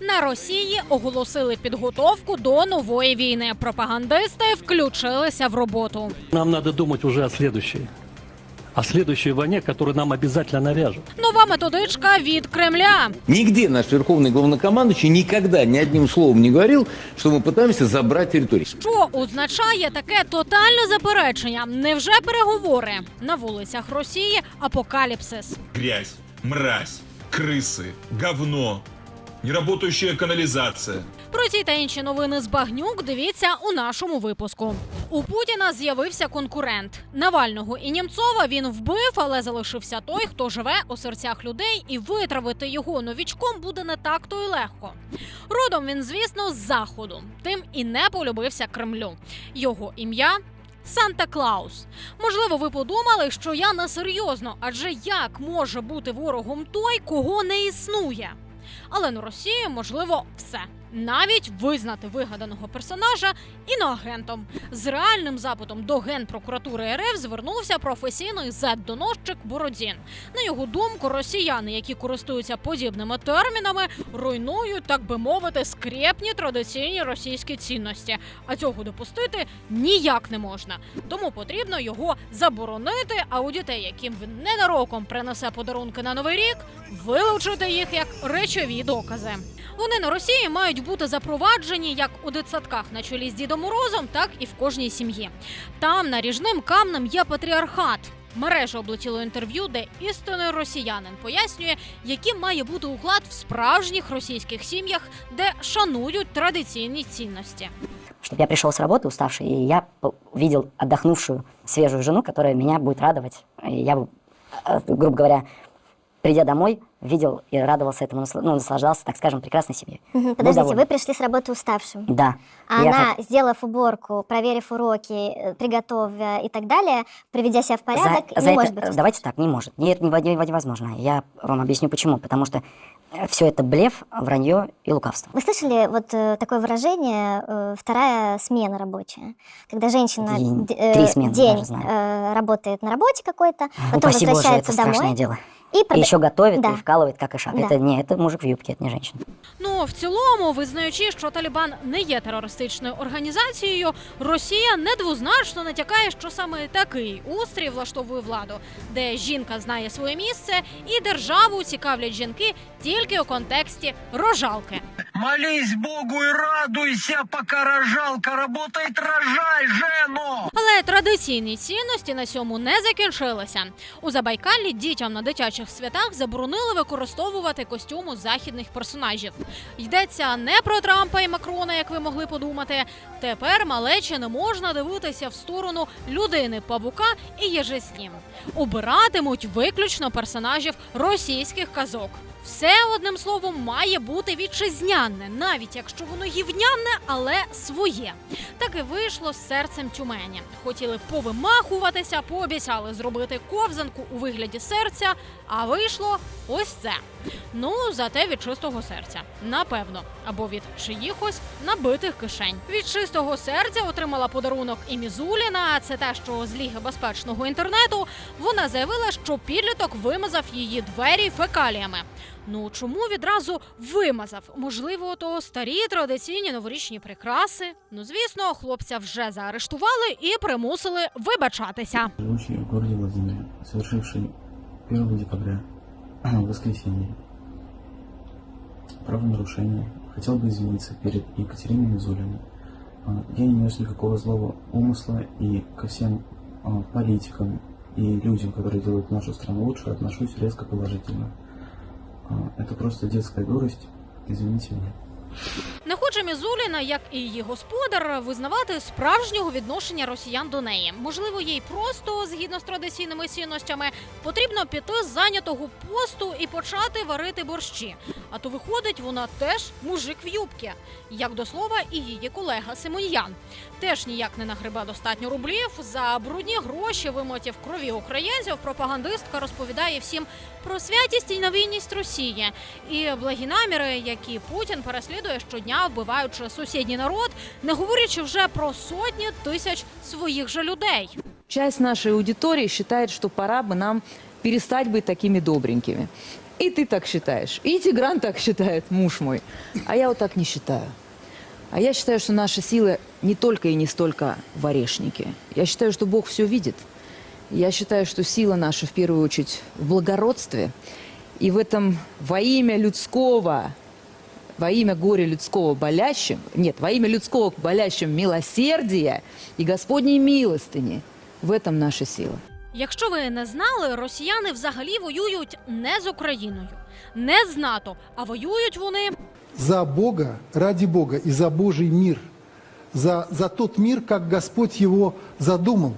На Росії оголосили підготовку до нової війни. Пропагандисти включилися в роботу. Нам надо думать уже о следующей. О следующей войне, которую нам обязательно навяжут. Нова методичка від Кремля. Нигде наш верховный главнокомандующий никогда ни одним словом не говорил, что мы пытаемся забрать территорию. Що означає таке тотальне заперечення? Невже переговори на вулицях Росії? Апокаліпсис. Грязь, мразь, крысы, говно, неработающая канализация. Про ці та інші новини з багнюк дивіться у нашому випуску. У Путіна з'явився конкурент Навального і Німцова. Він вбив, але залишився той, хто живе у серцях людей, і витравити його новічком буде не так то й легко. Родом він, звісно, з заходу, тим і не полюбився Кремлю. Його ім'я. Санта Клаус. Можливо, ви подумали, що я несерйозно, адже як може бути ворогом той, кого не існує? Але на Росії можливо все. Навіть визнати вигаданого персонажа іноагентом з реальним запитом до генпрокуратури РФ звернувся професійний зет-доносчик Бородін. На його думку, росіяни, які користуються подібними термінами, руйнують, так би мовити, скрепні традиційні російські цінності. А цього допустити ніяк не можна. Тому потрібно його заборонити. А у дітей, яким він ненароком принесе подарунки на новий рік, вилучити їх як речові докази. Вони на Росії мають бути запроваджені як у дитсадках на чолі з Дідом Морозом, так і в кожній сім'ї. Там наріжним камнем є патріархат. Мережа облетіло інтерв'ю, де істинний росіянин пояснює, яким має бути уклад в справжніх російських сім'ях, де шанують традиційні цінності. Чтобы я пришел с работы уставший, и я по- увидел отдохнувшую, свежую жену, которая меня будет радовать. И я бы, э, грубо говоря, придя домой, видел и радовался этому, ну, наслаждался, так скажем, прекрасной семьей. Был Подождите, доволен. вы пришли с работы уставшим. Да. А она, хот- сделав уборку, проверив уроки, э, приготовив и так далее, приведя себя в порядок, за, не за может это, быть э, уставшим. давайте так, не может. Нет, нево- невозможно. Я вам объясню почему. Потому что все это блеф, вранье и лукавство. Вы слышали вот э, такое выражение э, «вторая смена рабочая»? Когда женщина И д- э, три смены, день э, работает на работе какой-то, потом Упаси Боже, возвращается это домой. страшное дело. И, И прода- еще готовит Да. и вкалывает, как и шаг. Да. Это не, это мужик в юбке, это не женщина. Ну в цілому, визнаючи, що Талібан не є терористичною організацією, Росія недвозначно натякає, що саме такий устрій влаштовує владу, де жінка знає своє місце і державу цікавлять жінки тільки у контексті рожалки. Молись Богу и радуйся, пока рожалка работает, рожай, жену! Але традиційні цінності на цьому не закінчилися. У Забайкалі дітям на дитячих святах заборонили використовувати костюму західних персонажів. Йдеться не про Трампа і Макрона, як ви могли подумати. Тепер малечі не можна дивитися в сторону людини павука і ним. Обиратимуть виключно персонажів російських казок. Все одним словом має бути вітчизняне, навіть якщо воно гівняне, але своє. Так і вийшло з серцем тюмені. Хотіли повимахуватися, пообіцяли зробити ковзанку у вигляді серця, а вийшло ось це. Ну, зате від чистого серця, напевно, або від чиїхось набитих кишень. Від чистого серця отримала подарунок і Мізуліна. Це те, що з ліги безпечного інтернету вона заявила, що підліток вимазав її двері фекаліями. Ну чому відразу вимазав? Можливо, то старі традиційні новорічні прикраси. Ну звісно, хлопця вже заарештували і примусили вибачатися. Живущий в городе Владимире, совершивший 1 декабря, воскресенье, правонарушение, хотел бы извиниться перед Екатериной Мизулиной. А, Я не нес никакого злого умысла и ко всем а, политикам и людям, которые делают нашу страну лучше, отношусь резко положительно. Это просто детская дурость. Извините меня. Хоче Мізуліна, як і її господар, визнавати справжнього відношення росіян до неї. Можливо, їй просто, згідно з традиційними цінностями, потрібно піти з зайнятого посту і почати варити борщі. А то виходить, вона теж мужик в юбці. Як до слова, і її колега Симоньян. Теж ніяк не нагребе достатньо рублів. За брудні гроші вимотів крові українців. Пропагандистка розповідає всім про святість і невинність Росії і благі наміри, які Путін переслідує щодня, вбиваючи сусідній народ, не говорячи вже про сотні тисяч своїх же людей. Часть нашей аудитории считает, что пора бы нам перестать быть такими добренькими. И ты так считаешь. И Тигран так считает, муж мой. А я вот так не считаю. А я считаю, что наша сила не только и не столько в орешнике. Я считаю, что Бог все видит. Я считаю, что сила наша в первую очередь в благородстве. И в этом во имя людского, во имя горя людского болящим, нет, во имя людского болящим милосердия и Господней милостыни. В этом наша сила. Якщо ви не знали, росіяни взагалі воюють не з Україною, не з НАТО, а воюють вони за Бога, ради Бога и за Божий мир, за, за тот мир, как Господь его задумал,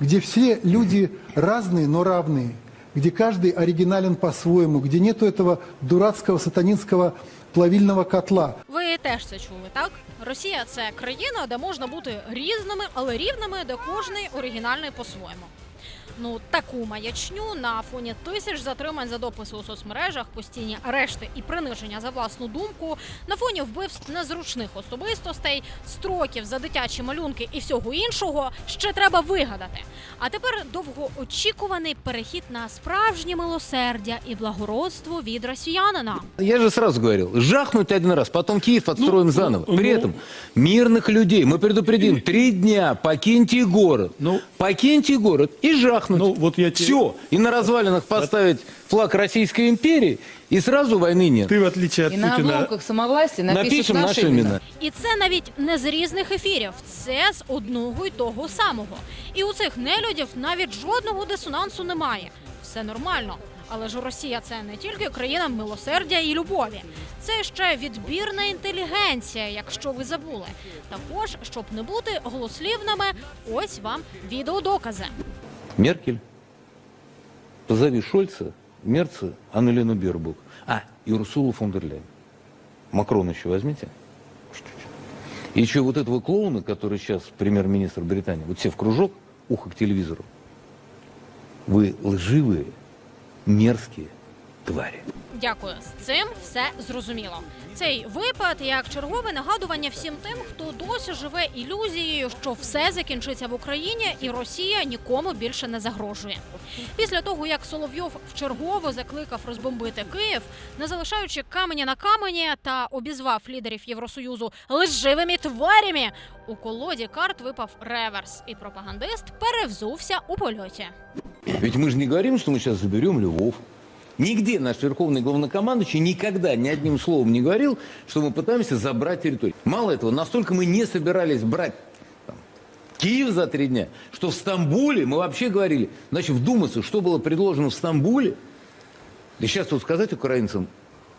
где все люди разные, но равные, где каждый оригинален по-своему, где нету этого дурацкого сатанинского плавильного котла. Ви теж це чули, так? Росія це країна, де можна бути різними, але рівними, де кожний оригінальний по-своєму Ну, таку маячню на фоні тисяч затримань за дописи у соцмережах, постійні арешти і приниження за власну думку, на фоні вбивств незручних особистостей, строків за дитячі малюнки і всього іншого ще треба вигадати. А тепер довгоочікуваний перехід на справжнє милосердя і благородство від росіянина. Я же сразу говорил, жахнуть один раз, потом Киев отстроим Ну, заново. ну, При ну. этом мирных людей мы предупредим, три дня покиньте город, Ну. покиньте город и жахнуть. Ну, вот я те- Все. И на развалинах поставить флаг Российской империи, и сразу войны нет. Ты, в отличие от И на Путина, обломках самовластия напишут Напишем наши наши имена. имена. І це навіть не з різних ефірів, це з одного й того самого. І у цих нелюдів навіть жодного дисонансу немає. Все нормально. Але ж Росія це не тільки країна милосердя і любові, це ще відбірна інтелігенція, якщо ви забули. Також, щоб не бути голослівними, ось вам відеодокази. Меркель. Позови Шольца, Мерца, Анну-Лену Бербук. А, и Урсулу фон дер Ляйен. Макрон еще возьмите. И еще вот этого клоуна, который сейчас премьер-министр Британии, вот все в кружок, ухо к телевизору. Вы лживые, мерзкие твари. Дякую. З цим все зрозуміло. Цей випад як чергове нагадування всім тим, хто досі живе ілюзією, що все закінчиться в Україні і Росія нікому більше не загрожує. Після того, як Соловйов вчергово закликав розбомбити Київ, не залишаючи каменя на камені та обізвав лідерів Євросоюзу лживими тварями, у колоді карт випав реверс, і пропагандист перевзувся у польоті. Ведь мы же не говорим, что мы сейчас заберем Львов. Нигде наш верховный главнокомандующий никогда ни одним словом не говорил, что мы пытаемся забрать территорию. Мало этого, настолько мы не собирались брать там, Киев за три дня, что в Стамбуле мы вообще говорили, значит, вдуматься, что было предложено в Стамбуле. И сейчас тут сказать украинцам,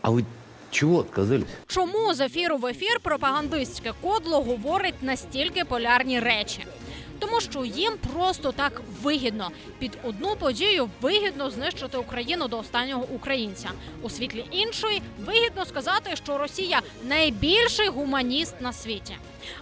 а вы чего отказались? Чому з ефіру в ефір пропагандистське кодло говорить настільки полярні речі? Тому що їм просто так вигідно під одну подію вигідно знищити Україну до останнього українця. У світлі іншої вигідно сказати, що Росія найбільший гуманіст на світі.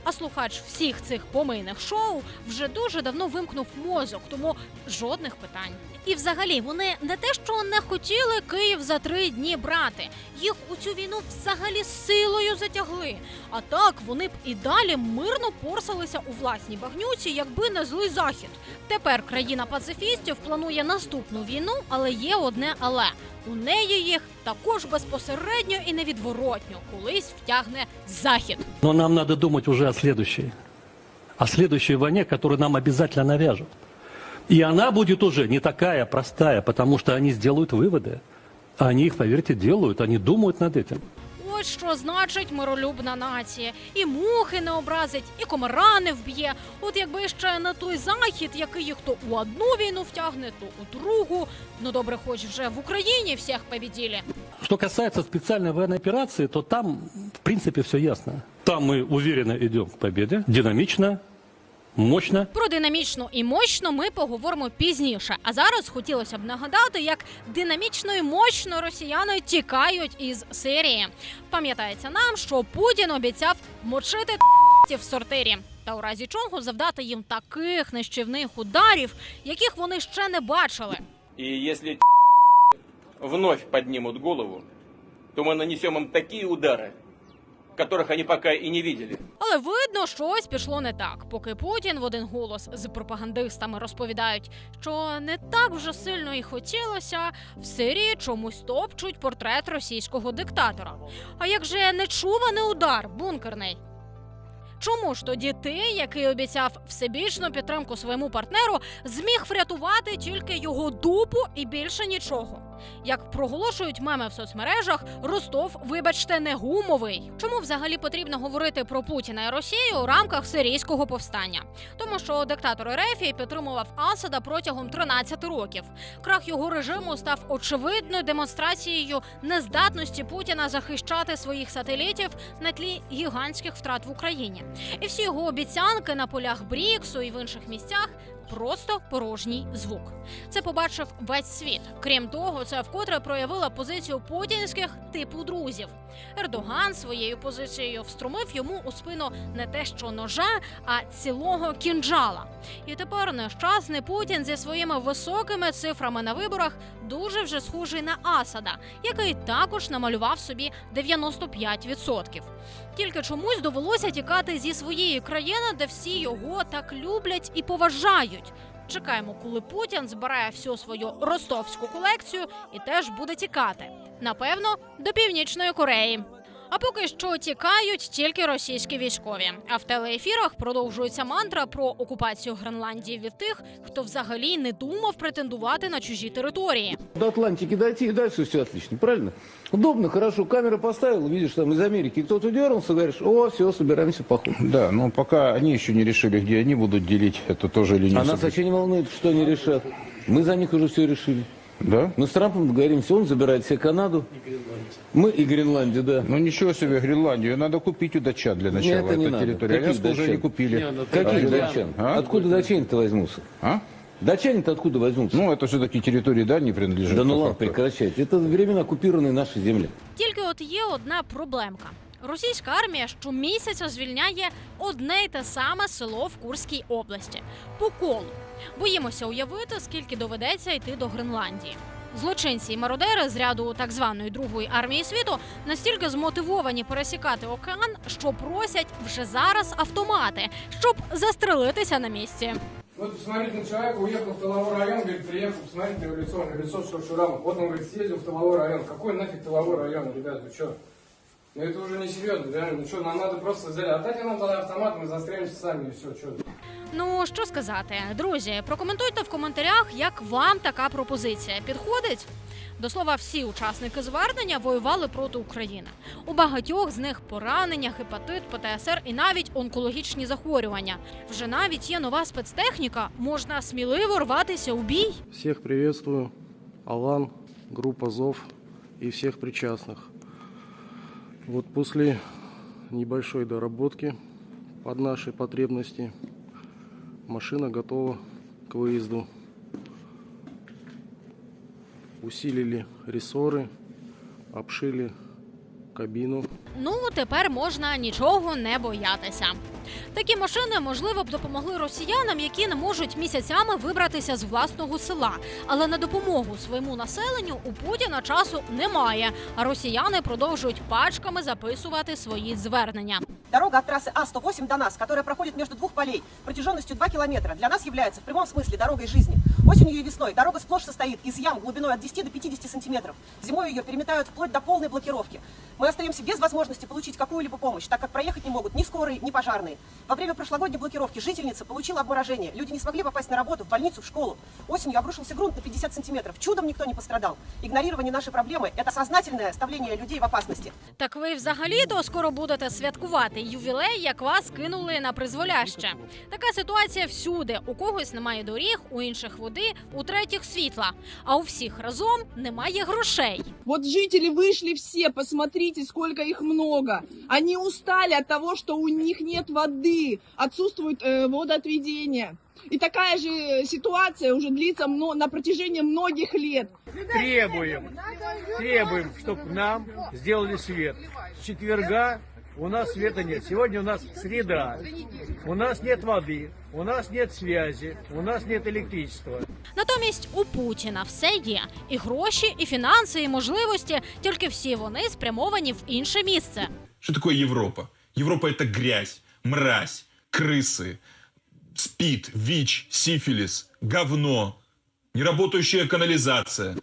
А слухач всіх цих помийних шоу вже дуже давно вимкнув мозок, тому жодних питань. І взагалі вони не те, що не хотіли Київ за три дні брати. Їх у цю війну взагалі силою затягли. А так вони б і далі мирно порсалися у власній багнюці, якби не злий захід. Тепер країна пацифістів планує наступну війну, але є одне але у неї їх також безпосередньо і невідворотньо колись втягне захід. но нам надо думать уже о следующей. О следующей войне, которую нам обязательно навяжут. И она будет уже не такая простая, потому что они сделают выводы. Они их, поверьте, делают, они думают над этим. Ось що значить миролюбна нація. І мухи не образить, і комара не вб'є. От якби ще на той захід, який їх то у одну війну втягне, то у другу. Ну добре, хоч вже в Україні всіх побіділі. Что касается специальной военной операции, то там, в принципе, все ясно. Там мы уверенно идем к победе, динамично, мощно. Про динамічно і мощно ми поговоримо пізніше. А зараз хотілося б нагадати, як динамічно і мощно росіяни тікають із Сирії. Пам'ятається нам, що Путін обіцяв мочити в сортирі. Та у разі чого завдати їм таких нищівних ударів, яких вони ще не бачили. И если вновь поднимут голову, то мы нанесем им такие удары, которых они пока и не видели. Але видно, щось пішло не так, поки Путін в один голос з пропагандистами розповідають, що не так вже сильно і хотілося, в Сирії чомусь топчуть портрет російського диктатора. А як же нечуваний удар бункерний? Чому ж тоді ти, який обіцяв всебічну підтримку своєму партнеру, зміг врятувати тільки його дупу і більше нічого? Як проголошують меми в соцмережах, Ростов, вибачте, не гумовий. Чому взагалі потрібно говорити про Путіна і Росію у рамках сирійського повстання? Тому що диктатор Ерефії підтримував Асада протягом 13 років. Крах його режиму став очевидною демонстрацією нездатності Путіна захищати своїх сателітів на тлі гігантських втрат в Україні. І всі його обіцянки на полях Бріксу і в інших місцях просто порожній звук. Це побачив весь світ. Крім того, це вкотре проявила позицію путінських типу друзів. Ердоган своєю позицією встромив йому у спину не те, що ножа, а цілого кінджала. І тепер нещасний Путін зі своїми високими цифрами на виборах дуже вже схожий на Асада, який також намалював собі 95%. Тільки чомусь довелося тікати зі своєї країни, де всі його так люблять і поважають. Чекаємо, коли Путін збирає всю свою ростовську колекцію і теж буде тікати. Напевно, до північної Кореї. А поки що тікають тільки російські військові. А в телеефірах продовжується мантра про окупацію Гренландії від тих, хто взагалі не думав претендувати на чужі території. До Атлантики дойти и дальше все отлично, правильно? Удобно, хорошо, камеру поставил, видишь, там из Америки кто-то дернулся, говоришь, о, все, собираемся поход. Да, но пока они еще не решили, где они будут делить это тоже или А не. нас вообще не волнует, что они решат. Мы за них уже все решили. Да? Мы с Трампом договоримся, он забирает себе Канаду. Мы и Гренландию, да. Ну ничего себе, Гренландию надо купить у датчан для начала Нет, это не этой надо. территории. Каких Аляску уже датчан? не купили. Каких А, датчан? а? Откуда датчане-то возьмутся? А? Датчане-то откуда возьмутся? Ну, это все-таки территории Дании принадлежит. да ну по ладно, факту. прекращайте. Это временно оккупированные наши земли. Тільки от є одна проблемка. Російська армія щомісяця звільняє одне й те саме село в Курській області по колу. Боїмося уявити, скільки доведеться йти до Гренландії. Злочинці і мародери з ряду так званої другої армії світу настільки змотивовані пересікати океан, що просять вже зараз автомати, щоб застрелитися на місці. Вот посмотрите на человека, уехал в тыловой район, говорит, приехал, посмотрите на его лицо, на лицо что шрамов. Вот он говорит, съездил в тыловой район. Какой нафиг тыловой район, ребят, вы что? Ну это уже не серьезно, реально. Ну что, нам надо просто взять, отдайте нам тогда автомат, мы застрелимся сами и все, что. Ну що сказати, друзі, прокоментуйте в коментарях, як вам така пропозиція підходить. До слова, всі учасники звернення воювали проти України. У багатьох з них поранення, гепатит, ПТСР і навіть онкологічні захворювання. Вже навіть є нова спецтехніка, можна сміливо рватися у бій. Всех приветствую. Алан, группа ЗОВ и всех причастных. Вот после небольшой доработки под наши потребности машина готова к выезду. Усилили рессоры, обшили кабину. Ну тепер можна нічого не боятися. Такі машини можливо б допомогли росіянам, які не можуть місяцями вибратися з власного села. Але на допомогу своєму населенню у Путіна часу немає. А росіяни продовжують пачками записувати свої звернення. Дорога от трассы А-108 до нас, которая проходит между двух полей протяженностью 2 километра, для нас является в прямом смысле дорогой жизни. Осенью и весной дорога сплошь состоит из ям глубиной от 10 до 50 сантиметров. Зимой ее переметают вплоть до полной блокировки. Мы остаемся без возможности получить какую-либо помощь, так как проехать не могут ни скорые, ни пожарные. Во время прошлогодней блокировки жительница получила обморожение. Люди не смогли попасть на работу, в больницу, в школу. Осенью обрушился грунт на 50 сантиметров. Чудом никто не пострадал. Игнорирование нашей проблемы – это сознательное оставление людей в опасности. Так ви взагалі-то скоро будете святкувати ювілей, як вас кинули на призволяще. Така ситуація всюди. У когось немає доріг, у інших води, у третіх світла. А у всіх разом немає грошей. Вот жители вышли все, посмотрите, сколько их много. Они устали от того, что у них нет воды, отсутствует э, водоотведение. И такая же ситуация уже длится мно- на протяжении многих лет. Требуем, требуем, чтобы нам сделали свет. С четверга у нас света нет. Сегодня у нас среда. У нас нет воды, у нас нет связи, у нас нет электричества. Натомість у Путіна все є: і гроші, і фінанси, і можливості, тільки всі вони спрямовані в інше місце. Что такое Европа? Европа это грязь, мразь, крысы, спид, ВИЧ, сифилис, говно, неработающая канализация.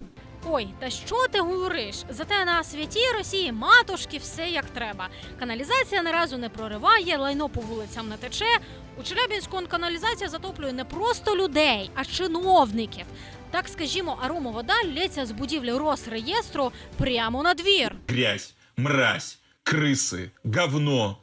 Ой, та що ти говориш? Зате на святій Росії матушки все як треба. Каналізація ні разу не прориває, лайно по вулицям не тече. У Челябінську каналізація затоплює не просто людей, а чиновників. Так скажімо, аромовода лється з будівлі Росреєстру прямо на двір. Грязь, мразь, крысы, говно,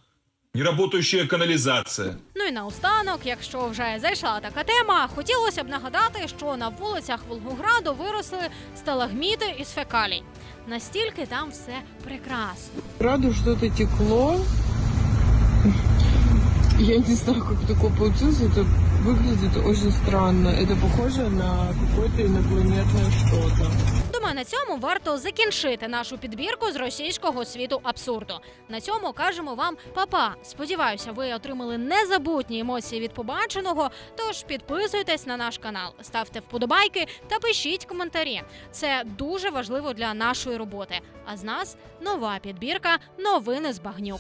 неработающая каналізація. Ну і наостанок, якщо вже зайшла така тема, хотілося б нагадати, що на вулицях Волгограду виросли сталагміти із фекалій. Настільки там все прекрасно. Раду что-то текло. Я не знаю, як такое получилось. Это выглядит очень странно. Это похоже на какое-то инопланетное что-то. Думаю, на цьому варто закінчити нашу підбірку з російського світу абсурду. На цьому кажемо вам па-па. Сподіваюся, ви отримали незабутні емоції від побаченого. Тож підписуйтесь на наш канал, ставте вподобайки та пишіть коментарі. Це дуже важливо для нашої роботи. А з нас нова підбірка новини з багнюк.